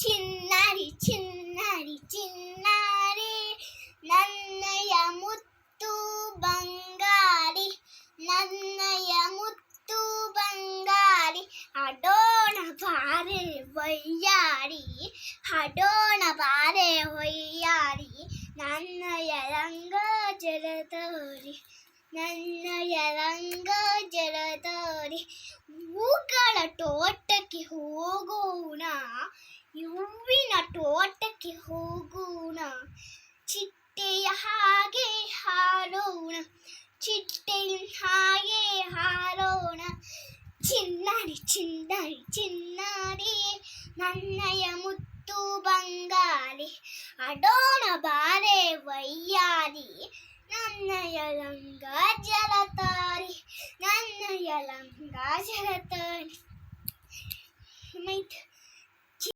ചിന്നാരി ചിന്നാരി ചിന്നാരി. നന്നയ മുത്തു ബംഗാളി നന്നയ മുത്തു ബംഗാളി. അടോണ പാരെ വയ്യാടി അടോണ പാരെ വയ്യാടി. നന്നയ രംഗ ജലതോരി നന്ന ತೋಟಕ್ಕೆ ಹೋಗೋಣ ಚಿಟ್ಟೆಯ ಹಾಗೆ ಹಾರೋಣ ಚಿಟ್ಟೆಯ ಹಾಗೆ ಹಾರೋಣ ಚಿನ್ನಾರಿ ಚಿನ್ನಾರಿ ಚಿನ್ನಾರಿ ನನ್ನಯ ಮುತ್ತು ಬಂಗಾರಿ ಅಡೋಣ ಬಾರೆ ವಯ್ಯಾರಿ ನನ್ನಯ ಲಂಗ ಜಲತಾರಿ ನನ್ನಯ ಲಂಗ ಜಲತಾರಿ ಮೈತ್